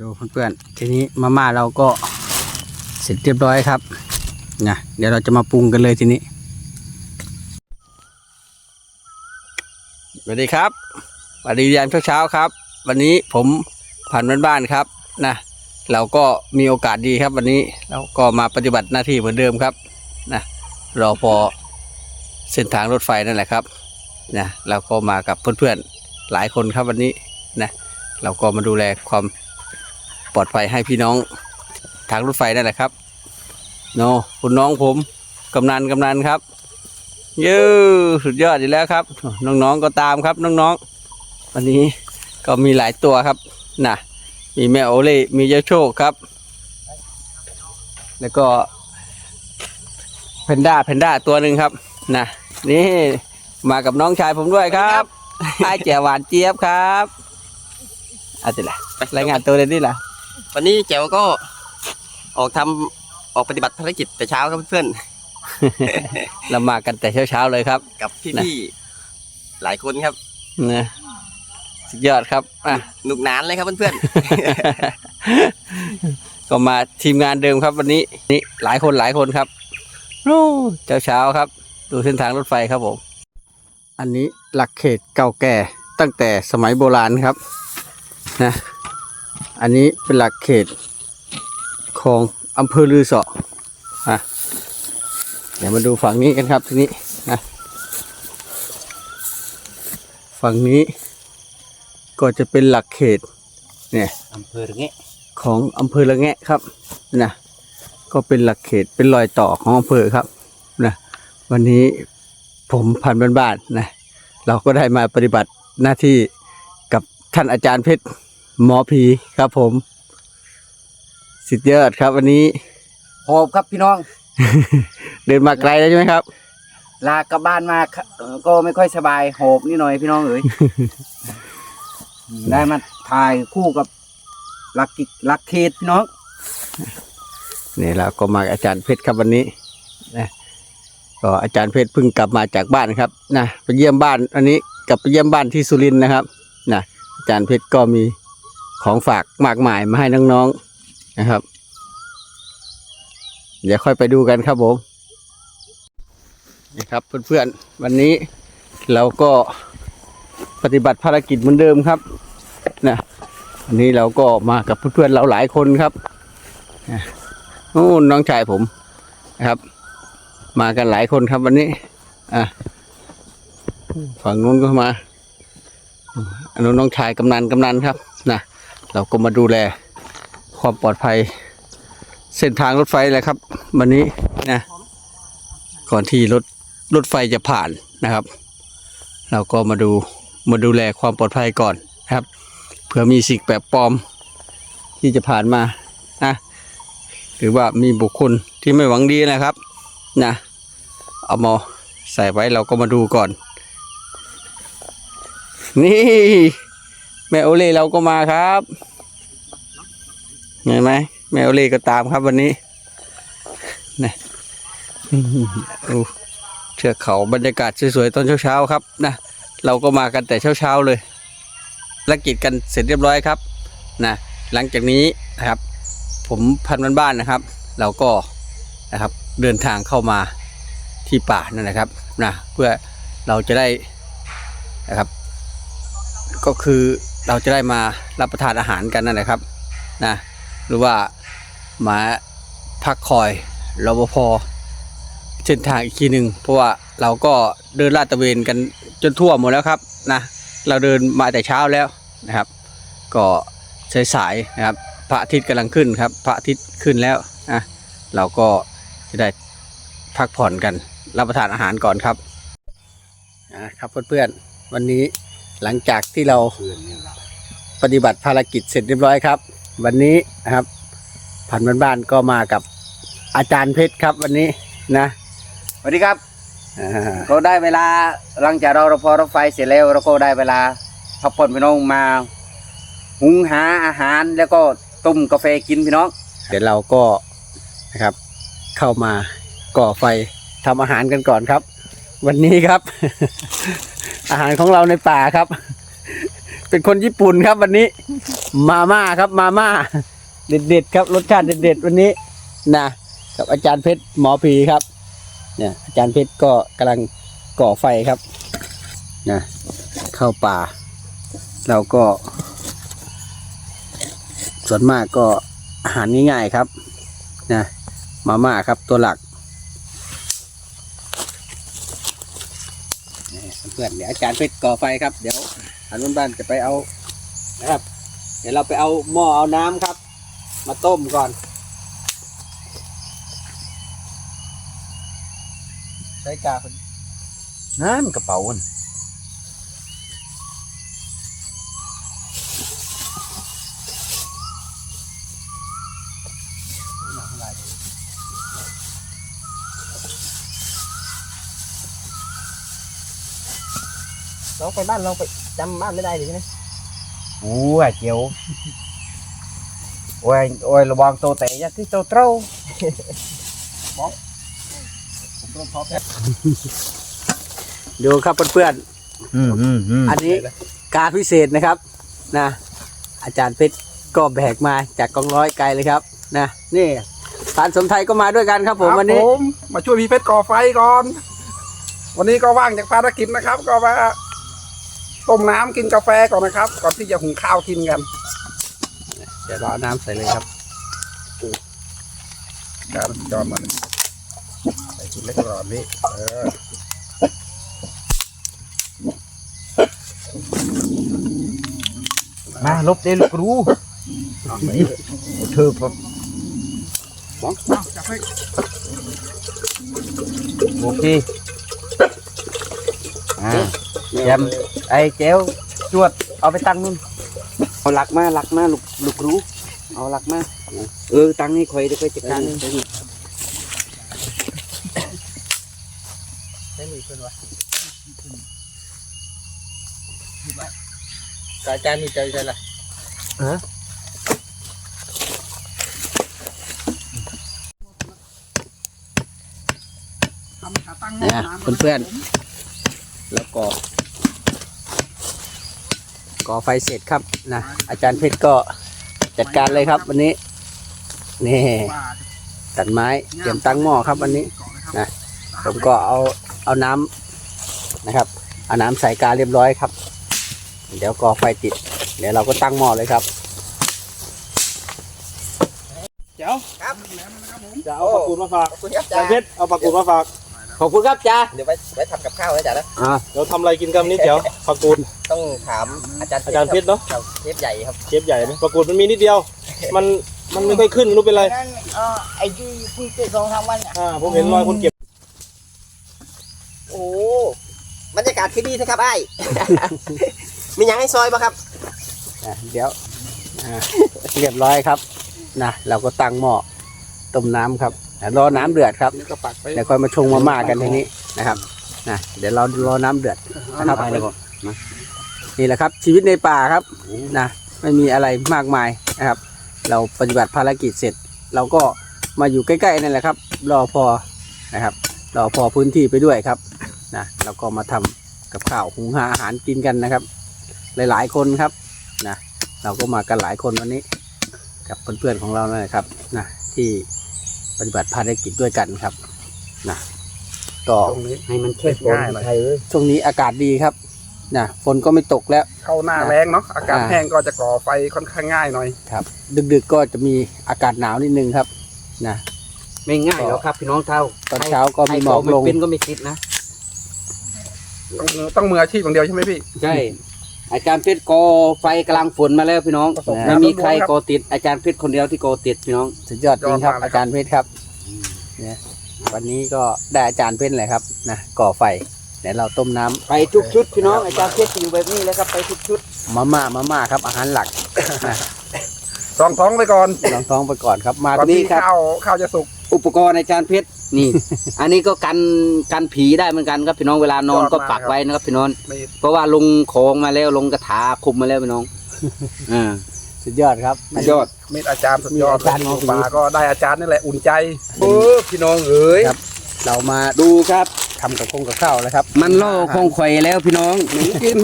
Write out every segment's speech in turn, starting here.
ดูเพื่อนๆทีนี้มาม่าเราก็เสร็จเรียบร้อยครับนะเดี๋ยวเราจะมาปรุงกันเลยทีนี้สวัสดีครับสวัสดียามเช้าๆครับ วันนี้ผมผ่านบ้านๆครับนะเราก็มีโอกาสดีครับ วันนี้เราก็มาปฏิบัติหน้าที่เหมือนเดิมครับนะรอพอเส้นทางรถไฟนั่นแหละครับนะเราก็มากับเพื่อนๆหลายคนครับวันนี้นะเราก็มาดูแลความ ปลอดภัยให้พี่น้องทางรถไฟนั่นแหละครับโนคุณน้องผมกำนันกำนันครับเย้สุดยอดอยู่แล้วครับ น้องๆก็ตามครับน้องๆวันนี้ก็มีหลายตัวครับนะมีแม่โอเล่มีเจ้าโชคครับ แล้วก็เพนด้าเพนด้าตัวหนึ่งครับนะนี่มากับน้องชายผมด้วยครับไอ้แจ๋วหวานเจี๊ยบครับอาจจะไรรายงานตัวเลยดิล่ะ วันนี้แจ๋วก็ออกทำออกปฏิบัติภารกิจแต่เช้าครับเพื่อนเรามากันแต่เช้าๆเลยครับๆกับพี่ๆหลายคนครับนะสุดยอดครับอะหนุกหนานเลยครับเพื่อนก็มาทีมงานเดิมครับ วันนี้นี่หลายคนหลายคนครับนู่เช้าเช้าๆครับ ดูเส้นทางรถไฟครับผมอันนี้หลักเขตเก่าแก่ตั้งแต่สมัยโบราณครับ นะ อันนี้เป็นหลักเขตของอำเภอลือเสออะเดี๋ยวมาดูฝั่งนี้กันครับทีนี้นะฝั่งนี้ก็จะเป็นหลักเขตเนี่ยๆอำเภอเงี้ยของอำเภอละแงะครับนะก็เป็นหลักเขตเป็นรอยต่อของอำเภอครับนะวันนี้ผมพันบ้านๆนะเราก็ได้มาปฏิบัติหน้าที่กับท่านอาจารย์เพชร หมอผีครับผมสุดยอดครับ วันนี้ หอบครับพี่น้อง เดินมาไกลแล้วใช่ไหมครับ ลากลับบ้านมาครับเอ่อก็ไม่ค่อยสบายหอบนิดหน่อยพี่น้องเอ๋ย ได้มาถ่ายคู่กับลักกิลักเขตพี่น้องนี่เราก็มากับอาจารย์เพชรครับวันนี้นะก็อาจารย์เพชรเพิ่งกลับมาจากบ้านครับนะไปเยี่ยมบ้านอันนี้กลับไปเยี่ยมบ้านที่สุรินทร์นะครับนะอาจารย์เพชรก็มี ของฝากมากมายมาให้น้องๆนะครับ เดี๋ยวค่อยไปดูกันครับผมนี่ครับเพื่อนๆวันนี้เราก็ปฏิบัติภารกิจเหมือนเดิมครับนะวันนี้เราก็มากับเพื่อนๆเราหลายคนครับนู่นน้องชายผมนะครับ มากันหลายคนครับวันนี้อะฝั่งนู้นก็มาอันนู้นน้องชายกำนันกำนันครับนะ เราก็มาดูแลความปลอดภัย เส้นทางรถไฟเลยครับ วันนี้นะก่อนที่รถรถไฟจะผ่านนะครับ เราก็มาดูมาดูแลความปลอดภัยก่อนนะครับเผื่อมีสิ่งแปลกปลอมที่จะผ่านมานะหรือว่ามีบุคคลที่ไม่หวังดีนะครับนะเอามาใส่ไว้เราก็มาดูก่อน นี่ แม่โอเล่เราก็มาครับเห็นไหมแม่โอเล่ก็ตามครับวันนี้นะอืมดูเชือกเขาบรรยากาศสวยๆตอนเช้าๆครับนะเราก็มากันแต่เช้าๆเลยภารกิจกันเสร็จเรียบร้อยครับนะหลังจากนี้นะครับ ผมพันบ้านๆนะครับ เราก็นะครับเดินทางเข้ามาที่ป่านั่นแหละครับนะเพื่อเราจะได้นะครับ ก็คือ เราจะได้มารับประทานอาหารกันนั่นแหละครับนะหรือว่ามาพักคอยรปภเส้นทางอีกทีหนึ่งเพราะว่าเราก็เดินลาดตระเวนกันจนทั่วหมดแล้วครับนะเราเดินมาแต่เช้าแล้วนะครับ ก็สายๆนะครับ พระอาทิตย์กำลังขึ้นครับ พระอาทิตย์ขึ้นแล้วนะเราก็จะได้พักผ่อนกันรับประทานอาหารก่อนครับนะครับเพื่อนๆวันนี้หลังจากที่เรา ปฏิบัติภารกิจเสร็จเรียบร้อยครับ วันนี้นะครับผันบ้านๆก็มากับอาจารย์เพชรครับ วันนี้นะสวัสดีครับอ่าก็ได้เวลาหลังจากเราเราพอรถไฟเสร็จแล้วเราก็ได้เวลาพักผ่อนพี่น้องมาหุงหาอาหารแล้วก็ต้มกาแฟกินพี่น้องเดี๋ยวเราก็นะครับ เข้ามาก่อไฟทำอาหารกันก่อนครับ วันนี้ครับ อาหารของเราในป่าครับ เป็นคนญี่ปุ่นครับวันนี้ มาม่าครับมาม่าเด็ดๆครับรสชาติเด็ด ๆ วันนี้นะกับอาจารย์เพชรหมอผีครับ เนี่ย อาจารย์เพชรก็กำลังก่อไฟครับนะเข้าป่า เราก็ ส่วนมากก็อาหารง่ายๆครับนะมาม่าครับตัวหลักเพื่อนเดี๋ยวอาจารย์เพชรก่อไฟครับเดี๋ยว อันนู้นบ้านจะไปเอานะครับ เดี๋ยวเราไปเอาหม้อเอาน้ำครับ มาต้มก่อน ใช้กาคนน้ำกระเป๋าน่ะเราไปบ้านเราไป จำบ้านไม่ได้เลยใช่ไหมโอ้ยเจียวโอ้ยโอ้ยระวังโตเตะอยาที่โตเต้าดูครับเพื่อนอืมอืมอืมๆอันนี้การพิเศษนะครับนะอาจารย์เพชรก็แบกมาจากกองร้อยไกลเลยครับนะนี่พานสมไทยก็มาด้วยกันครับผมวันนี้ผมมาช่วยพี่เพชรก่อไฟก่อน วันนี้ก็ว่างจากภารกิจนะครับ ก็มา ต้มน้ำกินกาแฟก่อนนะครับ ก่อนที่จะหุงข้าวกินกัน เดี๋ยวเราเอาน้ำใส่เลยครับการจอนมันใส่ชุดเล็กก่อนพี่เออมาลบเดลูกรู้เธอพอมองจับให้โอเคอ่า แจมไอ้เจ้วจวดเอาไปตั้งนู่นเอาหลักมาหลักมาลูกลูกรู้ เอาหลักมาเออตั้งให้คอยเดี๋ยวคอยจัดการเองอาจารย์มีใจใจละเนี่ยเพื่อนๆแล้วก็ ก่อไฟเสร็จครับนะอาจารย์เพชรก็จัดการเลยครับ วันนี้นี่ตัดไม้เตรียมตั้งหม้อครับวันนี้นะผมก็เอาเอาน้ำนะครับเอาน้ำใส่กาเรียบร้อยครับ เดี๋ยวก่อไฟติด เดี๋ยวเราก็ตั้งหม้อเลยครับเจ้าจะเอาปลากูดมาฝากขอบคุณครับจาจ้านเพชรเอาปลากูดมาฝาก ขอบคุณครับจ้าเดี๋ยวไว้ไว้ทำกับข้าวไว้จ้านะ อ่าเดี๋ยวทำอะไรกินกันวันนี้เดี๋ยวปลากูดต้องถามอาจารย์อาจารย์เพชรเนาะครับเทปใหญ่ครับ เชฟใหญ่ไหมปลากูดมันมีนิดเดียว มันมันไม่ค่อยขึ้นไม่รู้เป็นไร นั่นเอ่อไอ้ที่เพิ่งเกิดสองสามวันเนี่ยอ่าผมเห็นรอยคนเก็บโอ้บรรยากาศคือดีนะครับไอ้มีหยังให้ซอยปะครับ อะเดี๋ยวอ่าเรียบร้อยครับนะเราก็ตั้งหม้อต้มน้ำครับอะ รอน้ำเดือดครับนี่ก็ปักไปเดี๋ยวค่อยมาชงมาม่ากันทีนี้นะครับนะเดี๋ยวเรารอน้ำเดือดนะครับไปเลยก่อนนี่แหละครับ ชีวิตในป่าครับนะไม่มีอะไรมากมายนะครับ เราปฏิบัติภารกิจเสร็จ เราก็มาอยู่ใกล้ๆนั่นแหละครับ รอพอนะครับ รอพอพื้นที่ไปด้วยครับนะเราก็มาทำกับข้าวหุงหาอาหารกินกันนะครับ หลายๆคนครับนะเราก็มากันหลายคนวันนี้ กับเพื่อนๆของเรานั่นแหละครับนะที่ ปฏิบัติภารกิจด้วยกันครับนะก็ตรงนี้ให้มันเช็ดฝนง่ายหน่อยไทยเอ้ยช่วงนี้อากาศดีครับนะฝนก็ไม่ตกแล้ว เข้าหน้าแรงเนาะอากาศอ่าแห้งก็จะก่อไฟค่อนข้างง่ายหน่อยครับ ดึกๆก็จะมีอากาศหนาวนิดนึงครับนะไม่ง่ายหรอกครับ พี่น้องเท่าตอนเช้าก็มีหมอกลงใครเป็นก็ไม่คิดนะต้องต้องมืออาชีพอย่างเดียวใช่ไหมพี่ใช่ อาจารย์เพชรกอไฟกลางฝนมาแล้วพี่น้องประสบการณ์ไม่มีใครล้วนๆครับกอติดอาจารย์เพชรคนเดียวที่กอติดพี่น้องสุดยอดจริงครับ ยอดมากเลยครับ อาจารย์เพชรครับเนี่ยวันนี้ก็ได้อาจารย์เพชรเลยครับนะก่อไฟเดี๋ยวเราต้มน้ำไปทุกชุดพี่น้องอาจารย์เพชรอยู่แบบนี้แล้วครับไปทุกชุดมาม่ามาม่าครับอาหารหลักรองท้องไปก่อนลองท้องไปก่อนครับมาก่อนที่ที่ครับข้าวข้าวจะสุก อุปกรณ์อาจารย์เพชรนี่ อันนี้ก็กันกันผีได้เหมือนกันครับพี่น้องเวลานอนยอดมากก็ปักไว้นะครับพี่น้องไม่เพราะว่าลงของมาแล้วลงกระถาคุมมาแล้วพี่น้องอ่า สุดยอดครับ สุดยอดมีอาจารย์สุดยอดมีอาจารย์เลยป่าก็ได้อาจารย์นี่แหละอุ่นใจโอ้พี่น้องเอ๋ย ครับ เรามาดูครับ ทำกับคงกับข้าวแล้วครับมันโล่คงไข่แล้วพี่น้อง หนูกิน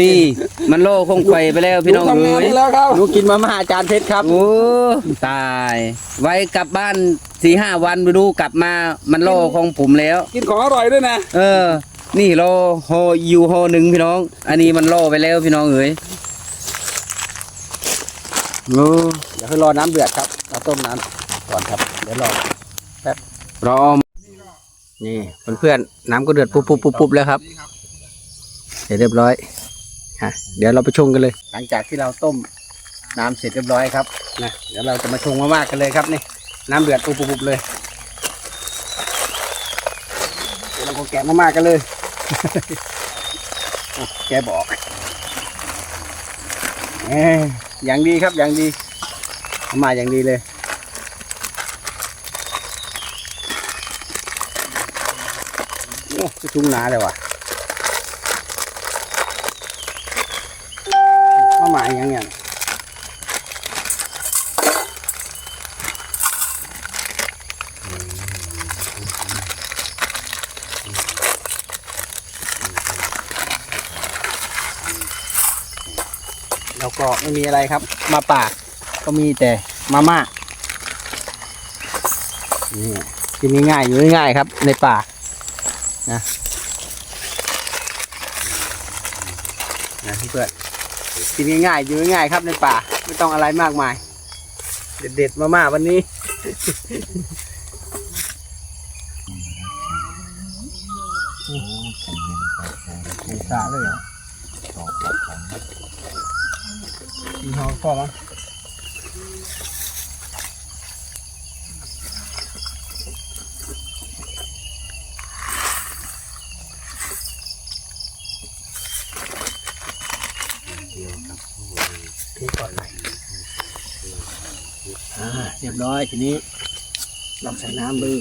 นี่ มันโล่คงไข่ไปแล้วพี่น้องหทำงานเอ้ยนี่แล้วครับหนูกินมาม่าอาจารย์เพชรครับ โอ้ตาย ไว้กลับบ้านสี่ห้าวันไปดูกลับมา มันโล่ของผมแล้ว กินของอร่อยด้วยนะเออ นี่โลโฮยูโฮหนึ่งพี่น้อง อันนี้มันโลไปแล้วพี่น้องเอ๋ยโอ้เดี๋ยวให้รอน้ำเดือดครับเราต้มน้ำก่อนครับเดี๋ยวรอ รอ นี่เพื่อนๆน้ำก็เดือดปุ๊บปุ๊บปุ๊บปุ๊บแล้วครับเสร็จเรียบร้อยฮะเดี๋ยวเราไปชงกันเลย หลังจากที่เราต้มน้ำเสร็จเรียบร้อยครับนะเดี๋ยวเราจะมาชงมาม่ากันเลยครับนี่น้ำเดือดปุ๊บปุ๊บปุ๊บเลยเดี๋ยวเราก็แกะมาม่ากันเลยอะแกบอกเอ้ยอย่างดีครับอย่างดีมาม่าอย่างดีเลย อ้จะชุ่มหนาเลยว่ะมาหมายยังไงแล้วก็ไม่มีอะไรครับ มาป่าก็มีแต่มาม่านี่กินง่ายๆอยู่ง่ายๆครับ ในป่า นะเพื่อนกินง่ายๆอยู่ง่ายๆครับในป่า ไม่ต้องอะไรมากมาย เด็ดๆ มาม่าวันนี้สาเลยเหรอมีหอมก็มั้งนี่ก่อนเลยอ่าเรียบร้อยทีนี้ลองใส่น้ำบึ้ง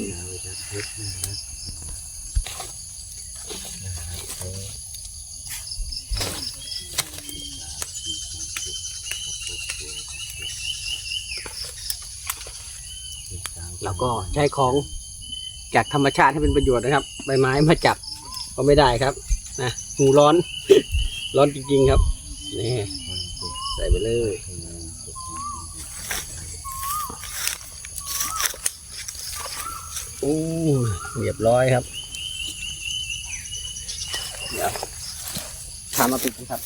แล้วก็ใช้ของจากธรรมชาติให้เป็นประโยชน์นะครับ ใบไม้มาจับก็ไม่ได้ครับนะหูร้อน ร้อนจริงๆครับนี่ใส่ไปเลย โอ้เรียบร้อยครับ เดี๋ยวทามาปิดครับ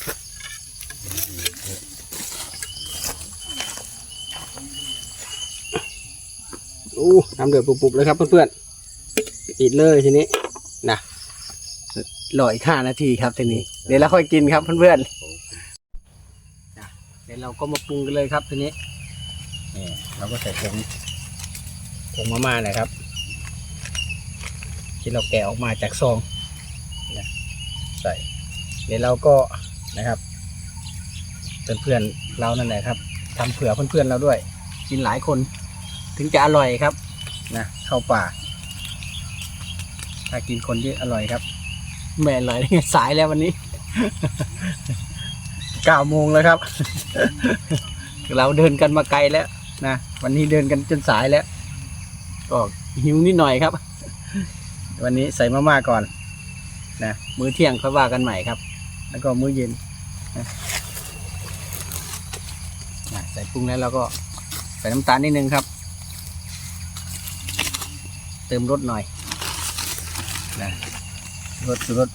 โอ้น้ำเดือดปุบๆเลยครับเพื่อนๆปิดเลยทีนี้นะรออีกห้านาทีครับทีนี้ เดี๋ยวเราค่อยกินครับเพื่อนๆนะเดี๋ยวเราก็มาปรุงกันเลยครับทีนี้นี่เราก็ใส่ผงผงมาม่าหน่อยครับ ที่เราแกะออกมาจากซองนะใส่เดี๋ยวเราก็นะครับเพื่อนๆเรานั่นแหละครับทำเผื่อเพื่อนๆเราด้วย กินหลายคนถึงจะอร่อยครับนะเข้าป่า ถ้ากินคนเยอะอร่อยครับ แม่อร่อยได้ไงสายแล้ววันนี้เก้าโมงแล้วครับ เราเดินกันมาไกลแล้วนะวันนี้เดินกันจนสายแล้ว ก็หิวนิดหน่อยครับ วันนี้ใส่มาม่าก่อน นะมื้อเที่ยงค่อยว่ากันใหม่ครับ แล้วก็มื้อเย็นนะใส่ปรุงแล้วเราก็ใส่น้ำตาลนิดนึงครับ เติมรสหน่อยนะรสรส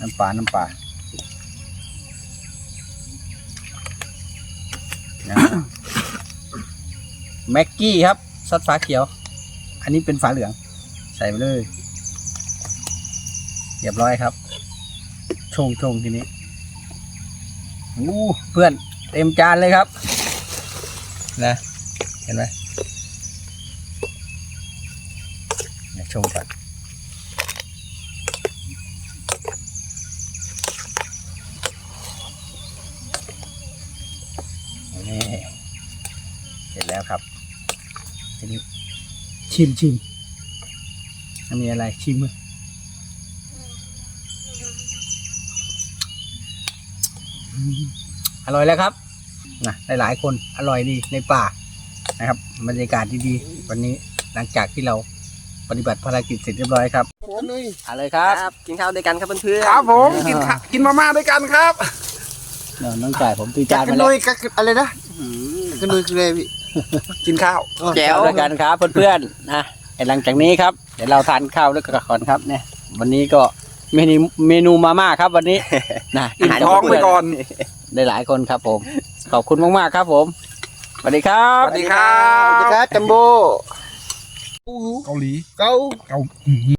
น้ำปลาน้ำปลาแม็กกี้ครับ ซอสฟ้าเขียว อันนี้เป็นฝาเหลือง ใส่ไปเลยเรียบร้อยครับชงชงทีนี้อู้เพื่อนเต็มจานเลยครับ นะ เห็นไหมเนี่ยชงก่อนนี่เสร็จแล้วครับ ทีนี้ชิมชิมถ้ามีอะไรชิมมืออืมอร่อยแล้วครับนะหลายๆคนอร่อยดีในป่านะครับบรรยากาศดีๆวันนี้หลังจากที่เราปฏิบัติภารกิจเสร็จเรียบร้อยครับผมนุ้ยเอาเลยครับครับ กินข้าวด้วยกันครับเพื่อนๆครับผมกินข้ากินมาม่าด้วยกันครับเดี๋ยวน้องจ่ายผมตีจานกัมานแล้นุวยกับอะไรนะกันนุยคืออะไรพี่ กินข้าวแจ๋วด้วยกันครับเพื่อนๆนะไอ้หลังจากนี้ครับ เดี๋ยวเราทานข้าวด้วยกันก่อนครับเนี่ยวันนี้ก็เมนูเมนูมาม่าครับวันนี้นะอิ่มท้องไปก่อนได้หลายคนครับผม ขอบคุณมากๆครับผมสวัสดีครัสบวัสดีครัสวัสดีบครับจัมโบ้เกาหลีเก้าเกา